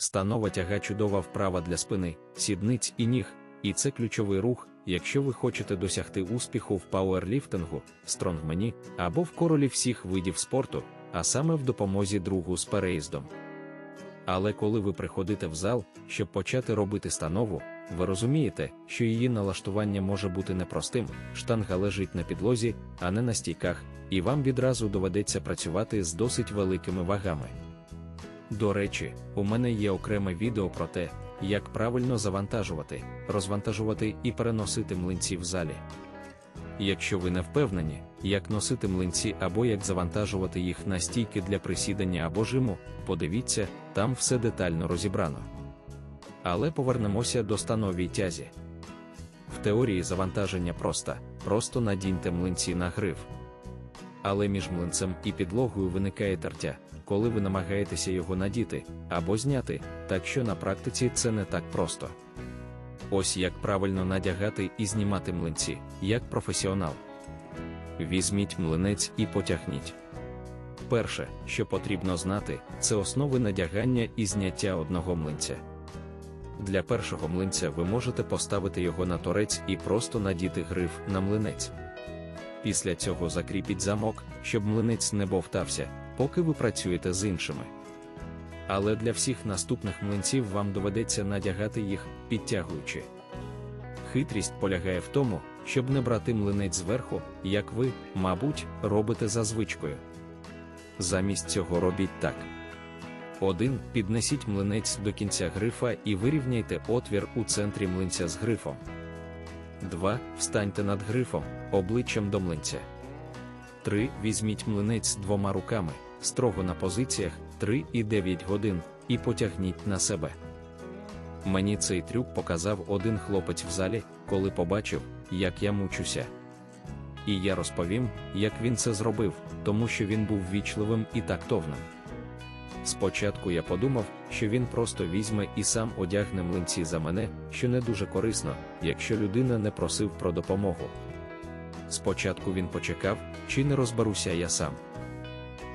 Станова тяга чудова вправа для спини, сідниць і ніг, і це ключовий рух, якщо ви хочете досягти успіху в пауерліфтингу, стронгмені або в королі всіх видів спорту, а саме в допомозі другу з переїздом. Але коли ви приходите в зал, щоб почати робити станову, ви розумієте, що її налаштування може бути непростим, штанга лежить на підлозі, а не на стійках, і вам відразу доведеться працювати з досить великими вагами. До речі, у мене є окреме відео про те, як правильно завантажувати, розвантажувати і переносити млинці в залі. Якщо ви не впевнені, як носити млинці або як завантажувати їх на стійки для присідання або жиму, подивіться, там все детально розібрано. Але повернемося до становій тязі. В теорії завантаження просто, просто надіньте млинці на гриф. Але між млинцем і підлогою виникає тертя, коли ви намагаєтеся його надіти або зняти, так що на практиці це не так просто. Ось як правильно надягати і знімати млинці, як професіонал. Візьміть млинець і потягніть. Перше, що потрібно знати, це основи надягання і зняття одного млинця. Для першого млинця ви можете поставити його на торець і просто надіти гриф на млинець. Після цього закріпіть замок, щоб млинець не бовтався, поки ви працюєте з іншими. Але для всіх наступних млинців вам доведеться надягати їх, підтягуючи. Хитрість полягає в тому, щоб не брати млинець зверху, як ви, мабуть, робите за звичкою. Замість цього робіть так. 1. Піднесіть млинець до кінця грифа і вирівняйте отвір у центрі млинця з грифом. 2. Встаньте над грифом, обличчям до млинця. 3. Візьміть млинець двома руками, строго на позиціях 3 і 9 годин, і потягніть на себе. Мені цей трюк показав один хлопець в залі, коли побачив, як я мучуся. І я розповім, як він це зробив, тому що він був вічливим і тактовним. Спочатку я подумав, що він просто візьме і сам одягне млинці за мене, що не дуже корисно, якщо людина не просив про допомогу. Спочатку він почекав, чи не розберуся я сам.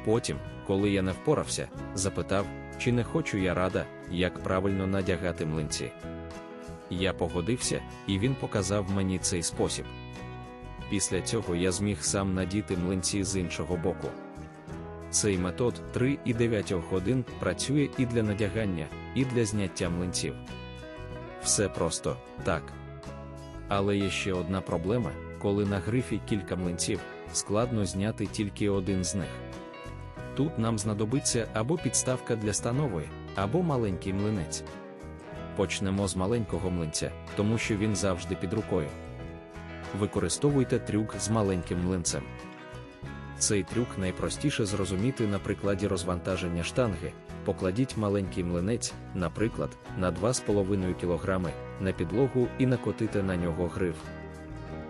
Потім, коли я не впорався, запитав, чи не хочу я рада, як правильно надягати млинці. Я погодився, і він показав мені цей спосіб. Після цього я зміг сам надіти млинці з іншого боку. Цей метод 3 і 9 годин працює і для надягання, і для зняття млинців. Все просто так. Але є ще одна проблема, коли на грифі кілька млинців, складно зняти тільки один з них. Тут нам знадобиться або підставка для станової, або маленький млинець. Почнемо з маленького млинця, тому що він завжди під рукою. Використовуйте трюк з маленьким млинцем. Цей трюк найпростіше зрозуміти на прикладі розвантаження штанги. Покладіть маленький млинець, наприклад, на 2,5 кг на підлогу і накотите на нього гриф.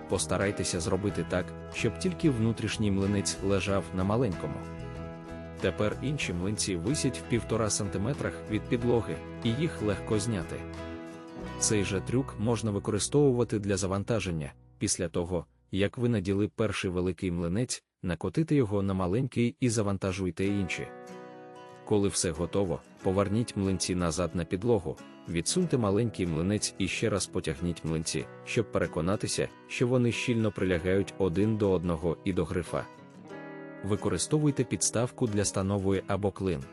Постарайтеся зробити так, щоб тільки внутрішній млинець лежав на маленькому. Тепер інші млинці висять в 1,5 см від підлоги, і їх легко зняти. Цей же трюк можна використовувати для завантаження після того, як ви наділи перший великий млинець, накотити його на маленький і завантажуйте інші. Коли все готово, поверніть млинці назад на підлогу, відсуньте маленький млинець і ще раз потягніть млинці, щоб переконатися, що вони щільно прилягають один до одного і до грифа. Використовуйте підставку для станової або клин.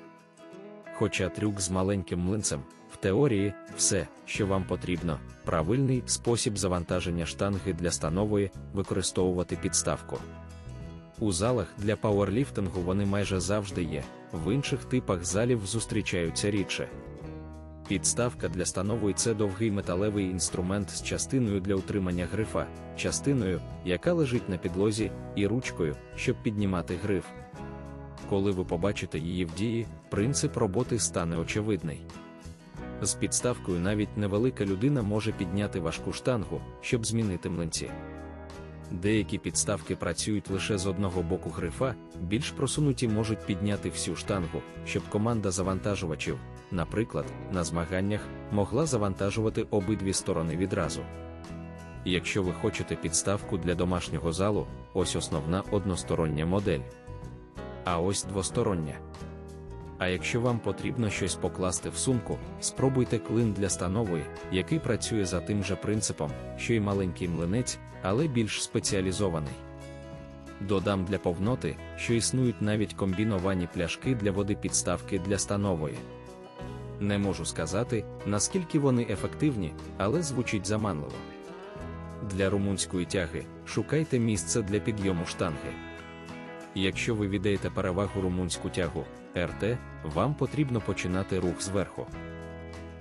Хоча трюк з маленьким млинцем, в теорії, все, що вам потрібно, правильний спосіб завантаження штанги для станової використовувати підставку. У залах для пауерліфтингу вони майже завжди є, в інших типах залів зустрічаються рідше. Підставка для станової це довгий металевий інструмент з частиною для утримання грифа, частиною, яка лежить на підлозі, і ручкою, щоб піднімати гриф. Коли ви побачите її в дії, принцип роботи стане очевидний. З підставкою навіть невелика людина може підняти важку штангу, щоб змінити млинці. Деякі підставки працюють лише з одного боку грифа, більш просунуті можуть підняти всю штангу, щоб команда завантажувачів, наприклад, на змаганнях, могла завантажувати обидві сторони відразу. Якщо ви хочете підставку для домашнього залу, ось основна одностороння модель. А ось двостороння. А якщо вам потрібно щось покласти в сумку, спробуйте клин для станової, який працює за тим же принципом, що й маленький млинець, але більш спеціалізований. Додам для повноти, що існують навіть комбіновані пляшки для води підставки для станової. Не можу сказати, наскільки вони ефективні, але звучить заманливо. Для румунської тяги шукайте місце для підйому штанги. Якщо ви віддаєте перевагу румунську тягу РТ, вам потрібно починати рух зверху.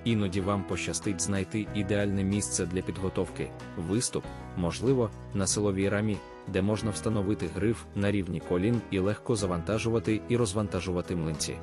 Іноді вам пощастить знайти ідеальне місце для підготовки, виступ, можливо, на силовій рамі, де можна встановити гриф на рівні колін і легко завантажувати і розвантажувати млинці.